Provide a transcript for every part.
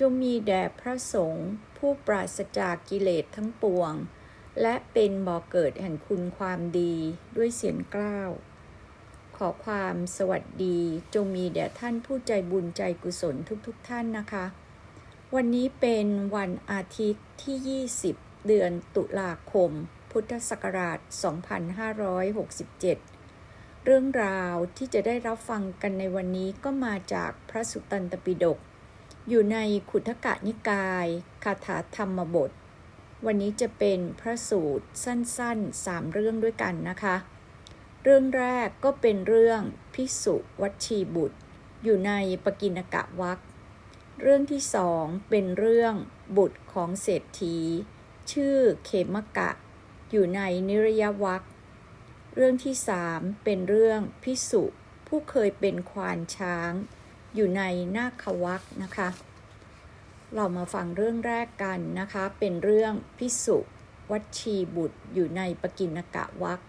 จงมีแด่พระสงฆ์ผู้ปราศจากกิเลสทั้งปวง และเป็นบ่อเกิดแห่งคุณความดีด้วยเสียงกล้าว ขอความสวัสดีจงมีแด่ท่านผู้ใจบุญใจกุศลทุกๆทท่านนะคะ วันนี้เป็นวันอาทิตย์ที่ 20 เดือนตุลาคม พุทธศักราช 2567เรื่องราวที่จะได้รับฟังกันในวันนี้ก็มาจากพระสุตตันตปิฎก อยู่ในขุทกะนิกายคาถาธรรมบท วันนี้จะเป็นพระสูตรสั้นๆสามเรื่องด้วยกันนะคะ เรื่องแรกก็เป็นเรื่องพิสุวัชีบุตร อยู่ในปกิณกะวักเรื่องที่สองเป็นเรื่องบุตรของเศรษฐี ชื่อเขมกะ อยู่ในนิรยวักเรื่องที่สามเป็นเรื่องพิสุผู้เคยเป็นควานช้าง อยู่ในนาควักนะคะ เรามาฟังเรื่องแรกกันนะคะ เป็นเรื่องพิสุวัชีบุตรอยู่ในปกิณกะวัก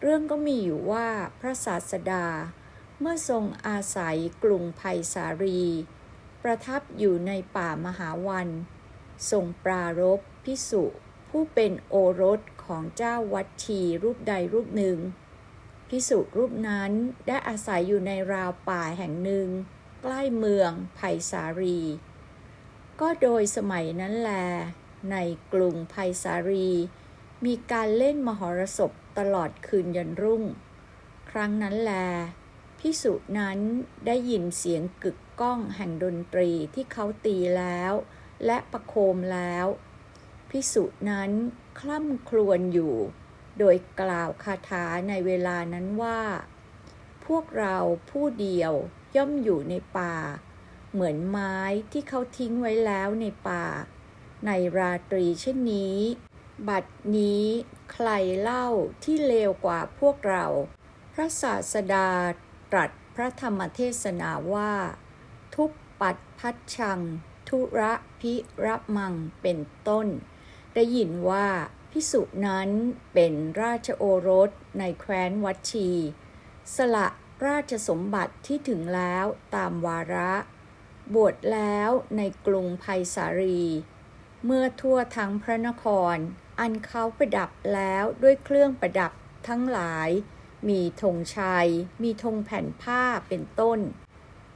เรื่องก็มีอยู่ว่าพระศาสดา เมื่อทรงอาศัยกรุงไผ่สารี ประทับอยู่ในป่ามหาวันทรงปรารบพิสุผู้เป็นโอรสของเจ้าวัดชีรูปใดรูปหนึ่ง พิสุรูปนั้นได้อาศัยอยู่ในราวป่าแห่งหนึ่ง ใกล้เมืองไผ่สารี ก็โดยสมัยนั้นแล ในกรุงไผ่สารี มีการเล่นมหรสพตลอดคืนยันรุ่ง ครั้งนั้นแลพิสุนั้นได้ยินเสียงกึกก้องแห่งดนตรีที่เขาตีแล้ว และประโคมแล้วพิสุนั้นคล่ำครวญอยู่ โดยกล่าวคาถาในเวลานั้นว่า พวกเราผู้เดียวย่อมอยู่ในป่า เหมือนไม้ที่เขาทิ้งไว้แล้วในป่า ในราตรีเช่นนี้ บัดนี้ใครเล่าที่เลวกว่าพวกเรา พระศาสดาตรัสพระธรรมเทศนาว่า ทุปปัดพัชชัง ทุระพิระมังเป็นต้น ได้ยินว่า พิสุนั้นเป็นราชโอรสในแคว้นวัดชี สละราชสมบัติที่ถึงแล้วตามวาระ บวชแล้วในกรุงไผ่สารี เมื่อทั่วทั้งพระนคร อันเขาประดับแล้วด้วยเครื่องประดับทั้งหลาย มีธงชัย มีธงแผ่นผ้าเป็นต้น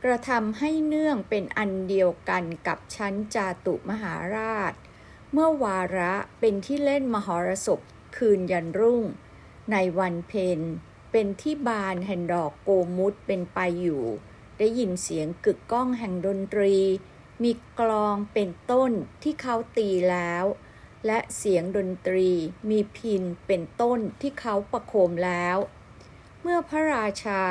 กระทำให้เนื่องเป็นอันเดียวกันกับชั้นจาตุมหาราช เมื่อวาระเป็นที่เล่นมหรสพคืนยันรุ่ง ในวันเพ็ญเป็นที่บานแห่งดอกโกมุตเป็นไปอยู่ ได้ยินเสียงกึกก้องแห่งดนตรี มีกลองเป็นต้นที่เขาตีแล้ว และเสียงดนตรีมีพินเป็นต้นที่เขาประโคมแล้ว เมื่อพระราชา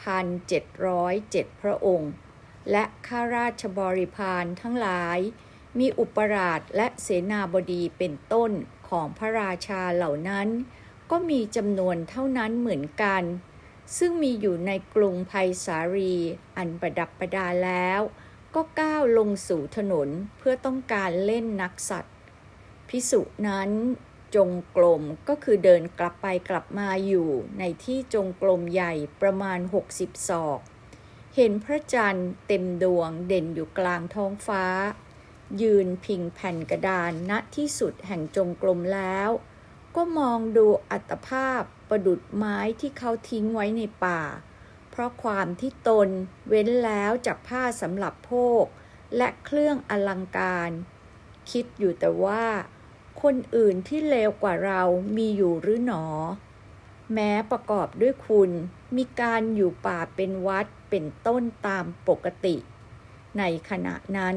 7,707 พระองค์ และข้าราชบริพารทั้งหลาย มีอุปราชและเสนาบดีเป็นต้นของพระราชาเหล่านั้น ก็มีจำนวนเท่านั้นเหมือนกัน ซึ่งมีอยู่ในกรุงไผ่สารีอันประดับประดาแล้ว ก็ก้าวลงสู่ถนนเพื่อต้องการเล่นนักสัตว์พิสุนั้นจงกรมก็คือเดินกลับไปกลับมาอยู่ในที่จงกรมใหญ่ประมาณ 60 ศอก เห็นพระจันทร์เต็มดวงเด่นอยู่กลางท้องฟ้า ยืนพิงแผ่นกระดานณที่สุดแห่งจงกรมแล้ว ก็มองดูอัตภาพประดุดไม้ที่เขาทิ้งไว้ในป่า เพราะความที่ตนเว้นแล้วจากผ้าสำหรับโภค และเครื่องอลังการ คิดอยู่แต่ว่า คนอื่นที่เลวกว่าเรามีอยู่หรือหนอ แม้ประกอบด้วยคุณมีการอยู่ป่าเป็นวัดเป็นต้นตามปกติ ในขณะนั้น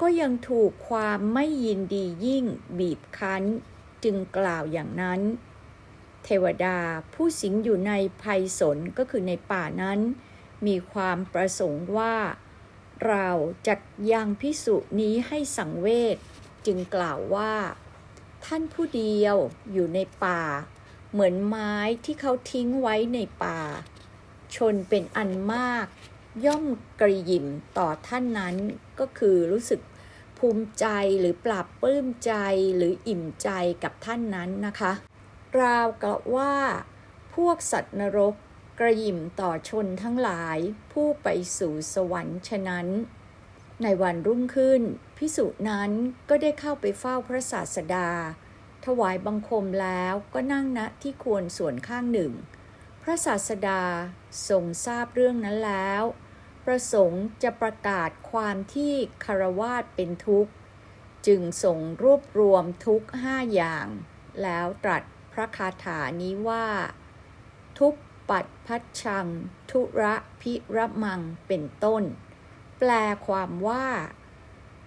ก็ยังถูกความไม่ยินดียิ่งบีบคั้น จึงกล่าวอย่างนั้น เทวดาผู้สิงอยู่ในภัยสนก็คือในป่านั้น มีความประสงค์ว่า เราจักยังพิสุนี้ให้สังเวชจึงกล่าวว่า ท่านผู้เดียวอยู่ในป่า เหมือนไม้ที่เขาทิ้งไว้ในป่า ชนเป็นอันมากย่อมกระยิมต่อท่านนั้นก็คือรู้สึก ภูมิใจหรือปราบปลื้มใจหรืออิ่มใจกับท่านนั้นนะคะ ราวกับว่า พวกสัตว์นรกกระยิมต่อชนทั้งหลายผู้ไปสู่สวรรค์ฉะนั้น ในวันรุ่งขึ้น พิสุนั้นก็ได้เข้าไปเฝ้าพระศาสดา ถวายบังคมแล้วก็นั่งณที่ควรส่วนข้างหนึ่ง พระศาสดาทรงทราบเรื่องนั้นแล้ว ประสงค์จะประกาศความที่คารวาสเป็นทุกข์ จึงส่งรวบรวมทุกข์ห้าอย่าง แล้วตรัสพระคาถานี้ว่า ทุกปัดพัชชัง ทุระพิระมังเป็นต้น แปลความว่า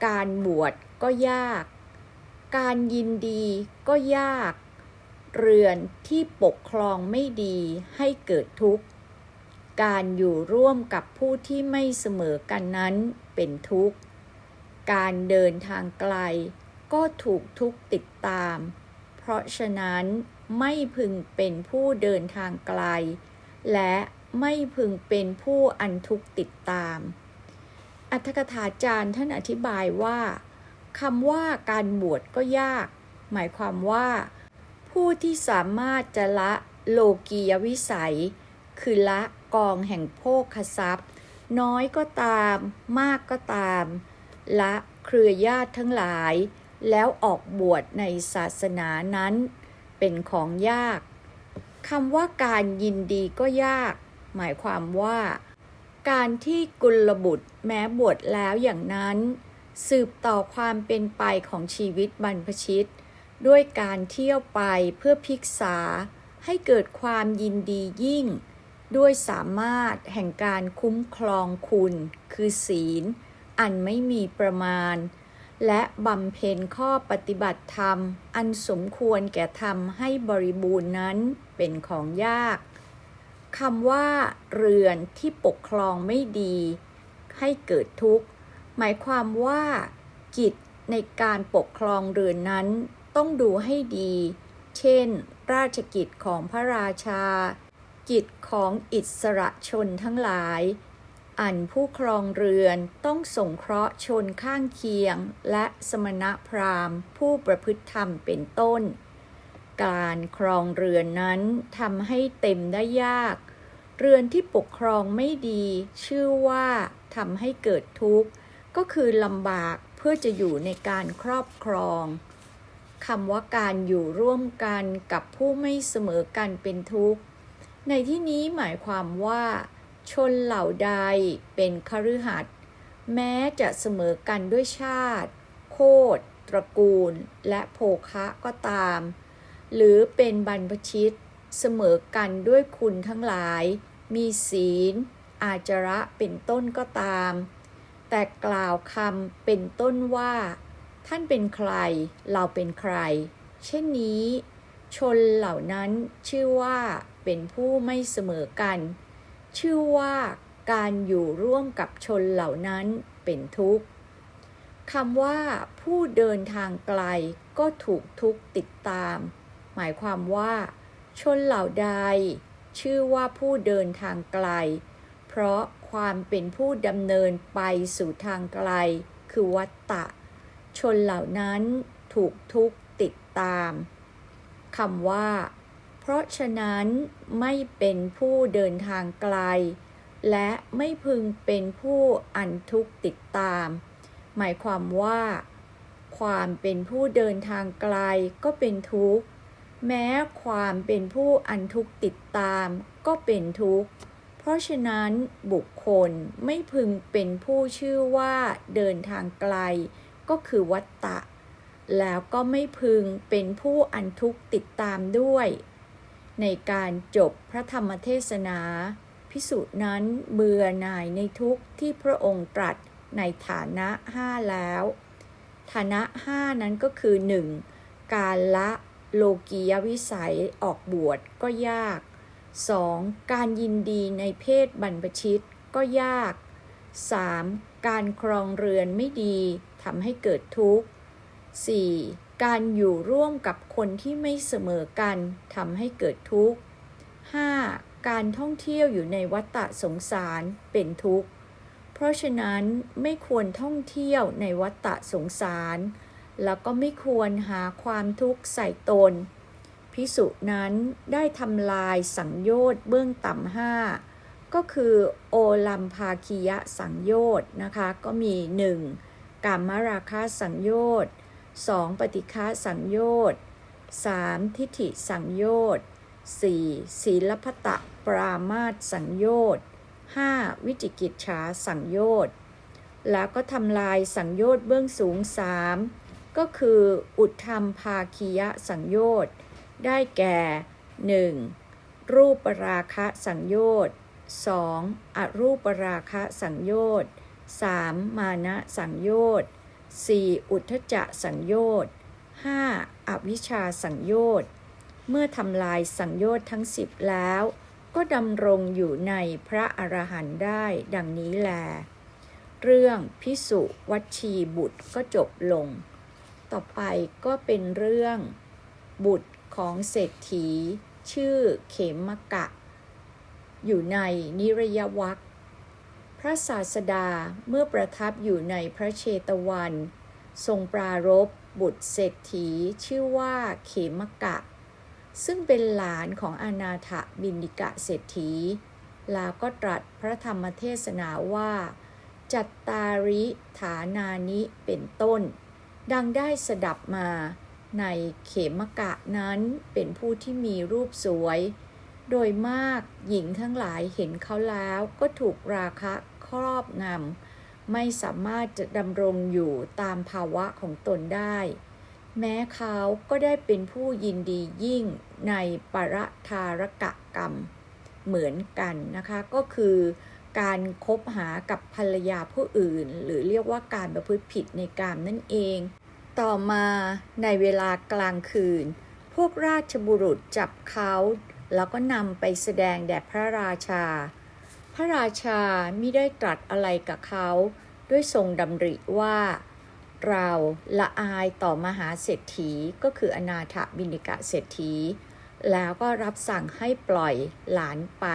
การบวชก็ยาก การยินดีก็ยาก เรือนที่ปกครองไม่ดีให้เกิดทุกข์ การอยู่ร่วมกับผู้ที่ไม่เสมอกันนั้นเป็นทุกข์ การเดินทางไกลก็ถูกทุกข์ติดตาม เพราะฉะนั้นไม่พึงเป็นผู้เดินทางไกล และไม่พึงเป็นผู้อันทุกข์ติดตาม อัตถกถาจารย์ท่านอธิบายว่าคำว่าการบวชก็ยาก หมายความว่า ผู้ที่สามารถจะละโลกียวิสัย คือละ กองแห่งโภคทรัพย์ น้อยก็ตาม มากก็ตาม ละเครือญาติทั้งหลาย แล้วออกบวชในศาสนานั้น เป็นของยากคำว่าการยินดีก็ยาก หมายความว่า การที่กุลบุตรแม้บวชแล้วอย่างนั้น สืบต่อความเป็นไปของชีวิตบรรพชิต ด้วยการเที่ยวไปเพื่อพิกษาให้เกิดความยินดียิ่ง ด้วยสามารถแห่งการคุ้มครองคุณ คือศีล อันไม่มีประมาณ และบำเพ็ญข้อปฏิบัติธรรม อันสมควรแก่ธรรมให้บริบูรณ์นั้นเป็นของยากคำว่า เรือนที่ปกครองไม่ดี ให้เกิดทุกข์ หมายความว่า กิจในการปกครองเรือนนั้นต้องดูให้ดี เช่น ราชกิจของพระราชา กิจของอิสระชนทั้งหลาย อันผู้ครองเรือนต้องสงเคราะห์ชนข้างเคียง และสมณพราหมณ์ ผู้ประพฤติธรรมเป็นต้น การครองเรือนนั้นทำให้เต็มได้ยาก เรือนที่ปกครองไม่ดี ชื่อว่าทำให้เกิดทุกข์ ก็คือลำบากเพื่อจะอยู่ในการครอบครองคำว่าการอยู่ร่วมกันกับผู้ไม่เสมอกันเป็นทุกข์ ในที่นี้หมายความว่า ชนเหล่าใดเป็นคฤหัสถ์แม้จะเสมอกันด้วยชาติ โคตรตระกูล และโภคะก็ตาม หรือเป็นบรรพชิต เสมอกันด้วยคุณทั้งหลาย มีศีล อาจระเป็นต้นก็ตาม แต่กล่าวคำเป็นต้นว่า ท่านเป็นใคร เราเป็นใคร เช่นนี้ ชนเหล่านั้นชื่อว่า เป็นผู้ไม่เสมอกัน ชื่อว่าการอยู่ร่วมกับชนเหล่านั้นเป็นทุกข์คำว่าผู้เดินทางไกลก็ถูกทุกข์ติดตาม หมายความว่า ชนเหล่าใด ชื่อว่าผู้เดินทางไกล เพราะความเป็นผู้ดำเนินไปสู่ทางไกล คือวัตตะ ชนเหล่านั้นถูกทุกข์ติดตามคำว่า เพราะฉะนั้นไม่เป็นผู้เดินทางไกล และไม่พึงเป็นผู้อันทุกติดตาม หมายความว่า ความเป็นผู้เดินทางไกลก็เป็นทุกข์ แม้ความเป็นผู้อันทุกติดตามก็เป็นทุกข์ เพราะฉะนั้นบุคคลไม่พึงเป็นผู้ชื่อว่าเดินทางไกล ก็คือวัตตะ แล้วก็ไม่พึงเป็นผู้อันทุกติดตามด้วย ในการจบพระธรรมเทศนา พิสุนั้นเบื่อหน่ายในทุกที่พระองค์ตรัสในฐานะห้าแล้ว ฐานะห้านั้นก็คือ 1. การละโลกียวิสัยออกบวชก็ยาก 2. การยินดีในเพศบรรพชิตก็ยาก 3. การครองเรือนไม่ดีทำให้เกิดทุกข์ 4. การอยู่ร่วมกับคนที่ไม่เสมอกันทำให้เกิดทุกข์ 5. การท่องเที่ยวอยู่ในวัฏฏะสงสารเป็นทุกข์ เพราะฉะนั้นไม่ควรท่องเที่ยวในวัฏฏะสงสาร แล้วก็ไม่ควรหาความทุกข์ใส่ตน พิสุนั้นได้ทำลายสังโยชน์เบื้องต่ำห้าก็คือโอลัมภาคียะสังโยชน์นะคะ ก็มี 1. กามราคะสังโยชน์ 2. ปฏิฆาสังโยชน์ 3. ทิฏฐิสังโยชน์ 4. ศีลพัตะปรามาสสังโยชน์ 5. วิจิกิจฉาสังโยชน์ แล้วก็ทำลายสังโยชน์เบื้องสูง 3 ก็คืออุทธรรมภาคียะสังโยชน์ ได้แก่ 1. รูปราคะสังโยชน์ 2. อรูปราคะสังโยชน์ 3. มานะสังโยชน์ 4. อุทธจะสังโยชน์ 5. อวิชชาสังโยชน์ เมื่อทำลายสังโยชน์ทั้งสิบแล้ว ก็ดำรงอยู่ในพระอรหันต์ได้ดังนี้แล เรื่องพิสุวัชชีบุตรก็จบลง ต่อไปก็เป็นเรื่อง บุตรของเศรษฐี ชื่อเขมกะ อยู่ในนิรยวัค พระศาสดาเมื่อประทับอยู่ในพระเชตวัน ทรงปรารบบุตรเศรษฐีชื่อว่าเขมกะ ซึ่งเป็นหลานของอนาถบินิกะเศรษฐีแล้วก็ตรัสพระธรรมเทศนาว่า จัตตาริฐานานิเป็นต้น ดังได้สดับมาในเขมกะนั้นเป็นผู้ที่มีรูปสวย โดยมากหญิงทั้งหลายเห็นเขาแล้วก็ถูกราคะ ครอบงำไม่สามารถจะดำรงอยู่ตามภาวะของตนได้ แม้เขาก็ได้เป็นผู้ยินดียิ่งในปรทารกะกรรม เหมือนกันนะคะ ก็คือการคบหากับภรรยาผู้อื่น หรือเรียกว่าการประพฤติผิดในกามนั่นเอง ต่อมาในเวลากลางคืน พวกราชบุรุษจับเขา แล้วก็นำไปแสดงแด่พระราชา พระราชาไม่ได้ตรัสอะไรกับเขาด้วยทรงดำริว่า เราละอายต่อมหาเศรษฐีก็คืออนาถบินิกะเศรษฐี แล้วก็รับสั่งให้ปล่อยหลานไป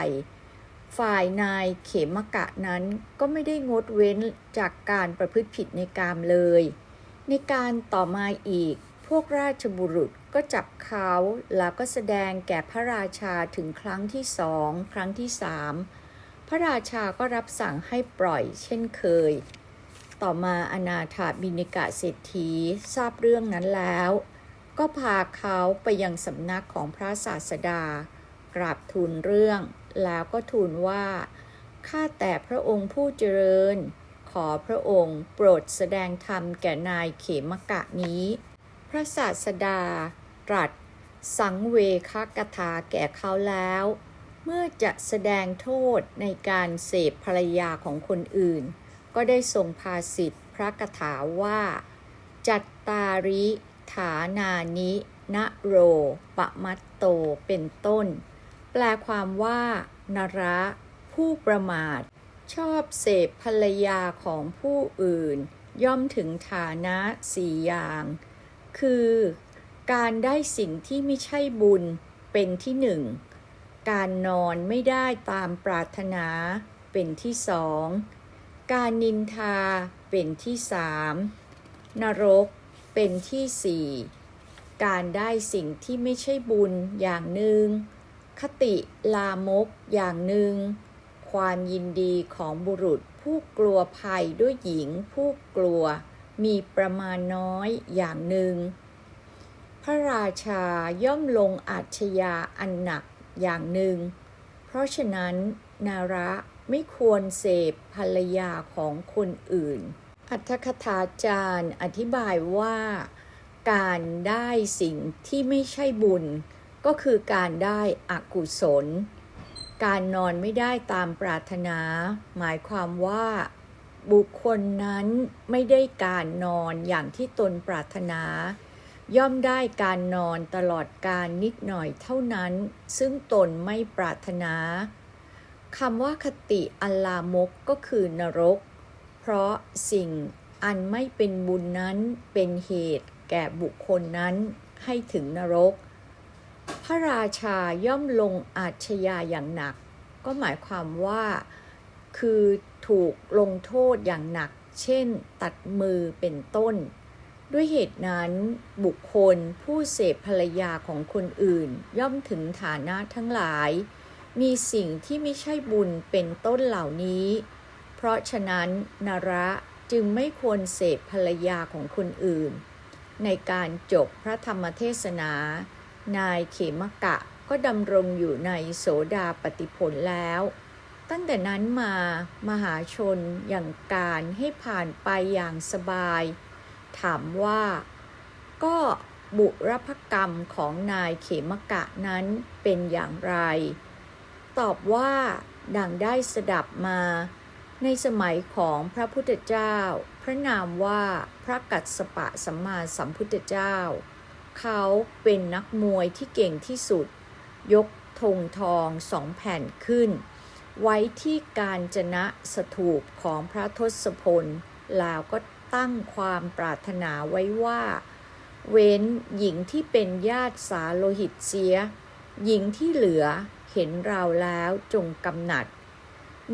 ฝ่ายนายเขมกะนั้นก็ไม่ได้งดเว้นจากการประพฤติผิดในกามเลย ในการต่อมาอีกพวกราชบุรุษก็จับเขาแล้วก็แสดงแก่พระราชาถึงครั้งที่สอง ครั้งที่สาม พระราชาก็รับสั่งให้ปล่อยเช่นเคย ต่อมาอนาถาบินิกะเศรษฐีทราบเรื่องนั้นแล้ว ก็พาเขาไปยังสำนักของพระศาสดา กราบทูลเรื่อง แล้วก็ทูลว่า ข้าแต่พระองค์ผู้เจริญ ขอพระองค์โปรดแสดงธรรมแก่นายเขมกะนี้ พระศาสดาตรัสสังเวคกถาแก่เขาแล้ว เมื่อจะแสดงโทษในการเสพภรรยาของคนอื่น ก็ได้ทรงภาสิทธิพระกถาว่า จัตตาริฐานานินโรปะมัตโตเป็นต้น แปลความว่านระผู้ประมาท ชอบเสพภรรยาของผู้อื่น ย่อมถึงฐานะสี่อย่าง คือ การได้สิ่งที่ไม่ใช่บุญเป็นที่หนึ่ง การนอนไม่ได้ตามปรารถนาเป็นที่สอง การนินทาเป็นที่สามนรกเป็นที่สี่การได้สิ่งที่ไม่ใช่บุญอย่างหนึ่งคติลามกอย่างหนึ่งความยินดีของบุรุษผู้กลัวภัยด้วยหญิงผู้กลัวมีประมาณน้อยอย่างหนึ่งพระราชาย่อมลงอาชญาอันหนัก อย่างหนึ่ง เพราะฉะนั้นนาระไม่ควรเสพภรรยาของคนอื่น อัตถคถาจารย์อธิบายว่า การได้สิ่งที่ไม่ใช่บุญ ก็คือการได้อกุศล การนอนไม่ได้ตามปรารถนา หมายความว่า บุคคลนั้นไม่ได้การนอนอย่างที่ตนปรารถนา ย่อมได้การนอนตลอดการนิดหน่อยเท่านั้น ซึ่งตนไม่ปรารถนาคำว่าคติอัลลามกก็คือนรกเพเพราะสิ่งอันไม่เป็นบุญนั้นเป็นเหตุแก่บุคคลนั้นให้ถึงนรก พระราชาย่อมลงอาชญาอย่างหนัก ก็หมายความว่า คือถูกลงโทษอย่างหนัก เช่น ตัดมือเป็นต้น ด้วยเหตุนั้นบุคคลผู้เสพภรรยาของคนอื่น ย่อมถึงฐานะทั้งหลาย มีสิ่งที่ไม่ใช่บุญเป็นต้นเหล่านี้ เพราะฉะนั้นนระจึงไม่ควรเสพภรรยาของคนอื่น ในการจบพระธรรมเทศนา นายเขมกะก็ดำรงอยู่ในโสดาปฏิผลแล้ว ตั้งแต่นั้นมามหาชนอย่างการให้ผ่านไปอย่างสบาย ถามว่า ก็บุรพกรรมของนายเขมกะนั้นเป็นอย่างไร ตอบว่า ดังได้สดับมา ในสมัยของพระพุทธเจ้า พระนามว่าพระกัสสปะสัมมาสัมพุทธเจ้า เขาเป็นนักมวยที่เก่งที่สุด ยกธงทองสองแผ่นขึ้น ไว้ที่การจนะสถูปของพระทศพลแล้วก็ ตั้งความปรารถนาไว้ว่า เว้นหญิงที่เป็นญาติสาโลหิตเสีย หญิงที่เหลือเห็นเราแล้วจงกำหนัด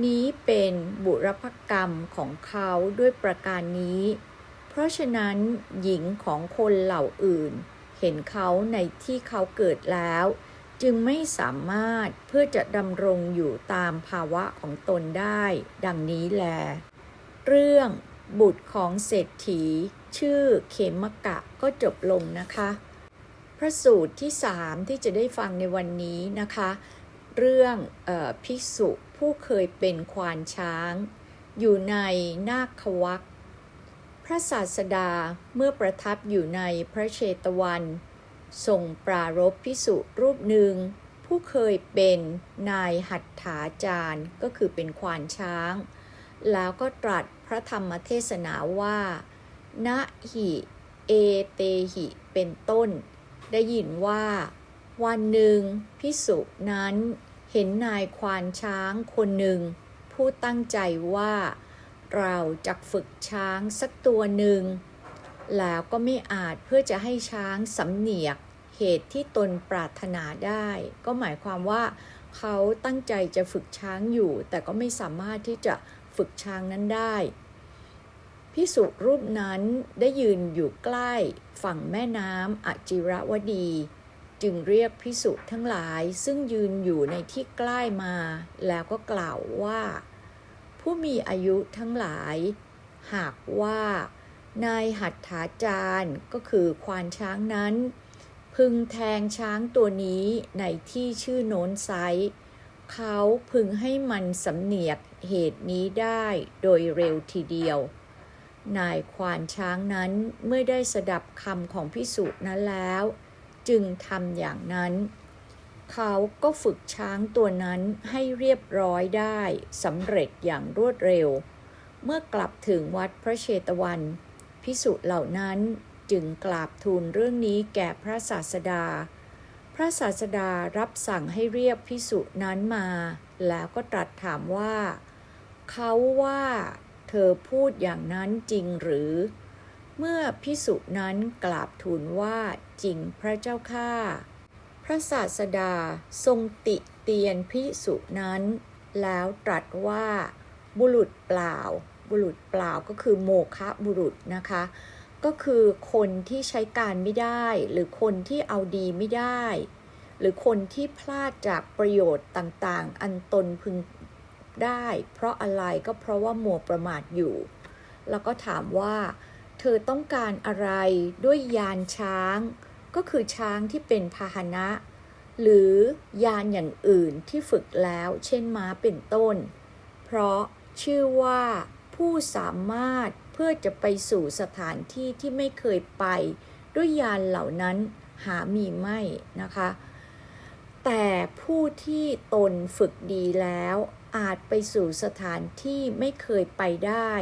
นี้เป็นบุรพกรรมของเขาด้วยประการนี้ เพราะฉะนั้นหญิงของคนเหล่าอื่น เห็นเขาในที่เขาเกิดแล้ว จึงไม่สามารถเพื่อจะดำรงอยู่ตามภาวะของตนได้ ดังนี้แล เรื่อง บุตรของเศรษฐี ชื่อเขมกะก็จบลงนะคะ พระสูตรที่สามที่จะได้ฟังในวันนี้นะคะ เรื่องออภิกษุผู้เคยเป็นควานช้าง อยู่ในนาควักพระศาสดาเมื่อประทับอยู่ในพระเชตวันทรงปรารบพิสุรูปหนึ่ง ผู้เคยเป็นนายหัตถาจารย์ก็คือเป็นควานช้าง แล้วก็ตรัส ระธรรมเทศนาว่านะหิเอเตหิเป็นต้น ได้ยินว่า วันหนึ่งพิสุนั้นเห็นนายควานช้างคนหนึ่ง ผู้ตั้งใจว่า เราจะฝึกช้างสักตัวหนึ่ง แล้วก็ไม่อาจเพื่อจะให้ช้างสำเนียกเหตุที่ตนปรารถนาได้ ก็หมายความว่า เขาตั้งใจจะฝึกช้างอยู่ แต่ก็ไม่สามารถที่จะ ฝึกช้างนั้นได้พิสุรูปนั้นได้ยืนอยู่ใกล้ฝั่งแม่น้ำอจิรวดี จึงเรียกพิสุทั้งหลายซึ่งยืนอยู่ในที่ใกล้มา แล้วก็กล่าวว่า ผู้มีอายุทั้งหลาย หากว่า นายหัตถาจารย์ก็คือควานช้างนั้น พึงแทงช้างตัวนี้ในที่ชื่อโน้นไซส์เขาพึงให้มันสำเนียก เหตุนี้ได้โดยเร็วทีเดียว นายควานช้างนั้นเมื่อได้สดับคำของพิสุนั้นแล้ว จึงทำอย่างนั้น เขาก็ฝึกช้างตัวนั้นให้เรียบร้อยได้สำเร็จอย่างรวดเร็ว เมื่อกลับถึงวัดพระเชตวัน พิสุเหล่านั้นจึงกราบทูลเรื่องนี้แก่พระศาสดา พระศาสดารับสั่งให้เรียกพิสุนั้นมา แล้วก็ตรัสถามว่า เขาว่าเธอพูดอย่างนั้นจริงหรือ เมื่อพิสุนั้นกราบทูลว่าจริงพระเจ้าข้าพระศาสดาทรงติเตียนพิสุนั้น แล้วตรัสว่า บุรุษเปล่า บุรุษเปล่าก็คือโมคะบุรุษนะคะ ก็คือคนที่ใช้การไม่ได้ หรือคนที่เอาดีไม่ได้ หรือคนที่พลาดจากประโยชน์ต่างๆ อันตนพึง ได้ เพราะอะไรก็เพราะว่ามัวประมาทอยู่ แล้วก็ถามว่า เธอต้องการอะไรด้วยยานช้าง ก็คือช้างที่เป็นพาหนะ หรือยานอย่างอื่นที่ฝึกแล้ว เช่นม้าเป็นต้น เพราะชื่อว่าผู้สามารถเพื่อจะไปสู่สถานที่ที่ไม่เคยไป ด้วยยานเหล่านั้นหามีไม่นะคะ แต่ผู้ที่ตนฝึกดีแล้ว อาจไปสู่สถานที่ไม่เคยไปได้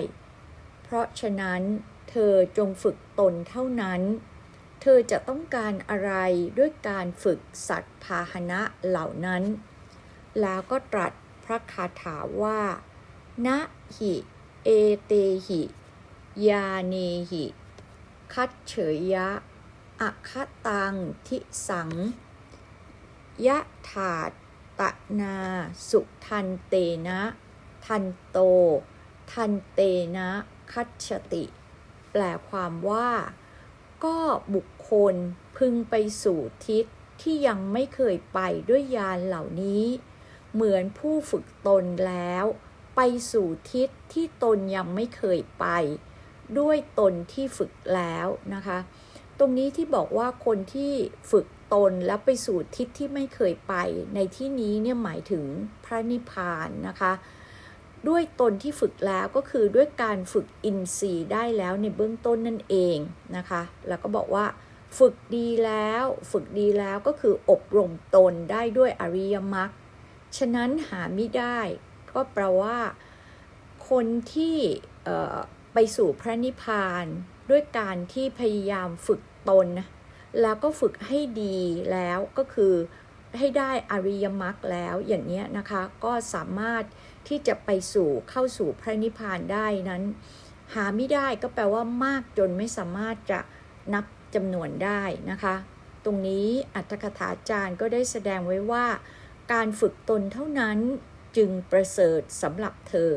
เพราะฉะนั้นเธอจงฝึกตนเท่านั้น เธอจะต้องการอะไรด้วยการฝึกสัตว์พาหนะเหล่านั้น แล้วก็ตรัสพระคาถาว่านะหิเอเตหิ ยาเนหิ คัดเฉยยะอะคตังทิสัง ยะถา ตนา สุทันเตนะ ทันโต ทันเตนะคัจฉติ แปลความว่า ก็บุคคลพึงไปสู่ทิศที่ยังไม่เคยไปด้วยยานเหล่านี้ เหมือนผู้ฝึกตนแล้ว ไปสู่ทิศที่ตนยังไม่เคยไป ด้วยตนที่ฝึกแล้วนะคะ ตรงนี้ที่บอกว่าคนที่ฝึก ตนแล้วไปสู่ทิศที่ไม่เคยไป ในที่นี้เนี่ยหมายถึงพระนิพพานนะคะ ด้วยตนที่ฝึกแล้วก็คือด้วยการฝึกอินทรีย์ได้แล้วในเบื้องต้นนั่นเองนะคะ แล้วก็บอกว่าฝึกดีแล้ว ฝึกดีแล้วก็คืออบรมตนได้ด้วยอริยมรรคฉะนั้นหาไม่ได้ ก็แปลว่า คนที่ไปสู่พระนิพพานด้วยการที่พยายามฝึกตนนะ แล้วก็ฝึกให้ดีแล้วก็คือให้ได้อริยมรรคแล้วอย่างนี้นะคะ ก็สามารถที่จะไปสู่เข้าสู่พระนิพพานได้นั้น หาไม่ได้ก็แปลว่ามากจนไม่สามารถจะนับจำนวนได้นะคะ ตรงนี้อัตถกถาจารย์ก็ได้แสดงไว้ว่า การฝึกตนเท่านั้นจึงประเสริฐสำหรับเธอ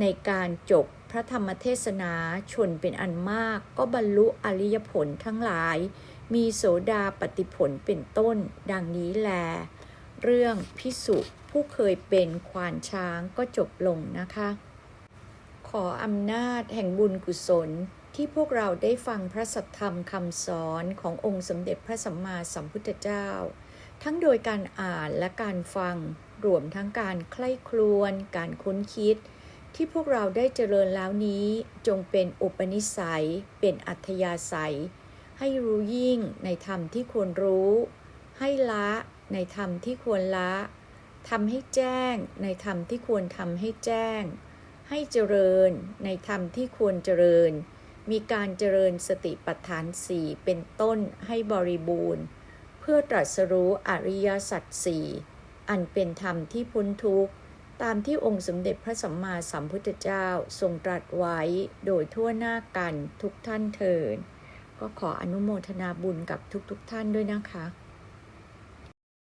ในการจบพระธรรมเทศนาชนเป็นอันมากก็บรรลุอริยผลทั้งหลาย มีโสดาปฏิผลเป็นต้น ดังนี้แล เรื่องพิสุผู้เคยเป็นควานช้างก็จบลงนะคะ ขออำนาจแห่งบุญกุศลที่พวกเราได้ฟังพระสัทธรรมคำสอนขององค์สมเด็จพระสัมมาสัมพุทธเจ้า ทั้งโดยการอ่านและการฟัง รวมทั้งการใคร่ครวญการค้นคิด ที่พวกเราได้เจริญแล้วนี้จงเป็นอุปนิสัย เป็นอัธยาศัย ให้รู้ยิ่งในธรรมที่ควรรู้ ให้ละในธรรมที่ควรละทำให้แจ้งในธรรมที่ควรทำให้แจ้ง ให้เจริญในธรรมที่ควรเจริญ มีการเจริญสติปัฏฐานสี่เป็นต้นให้บริบูรณ์ เพื่อตรัสรู้อริยสัจสี่อันเป็นธรรมที่พ้นทุกข์ ตามที่องค์สมเด็จพระสัมมาสัมพุทธเจ้าทรงตรัสไว้โดยทั่วหน้ากันทุกท่านเถิด ก็ขออนุโมทนาบุญกับทุกๆทท่านด้วยนะคะ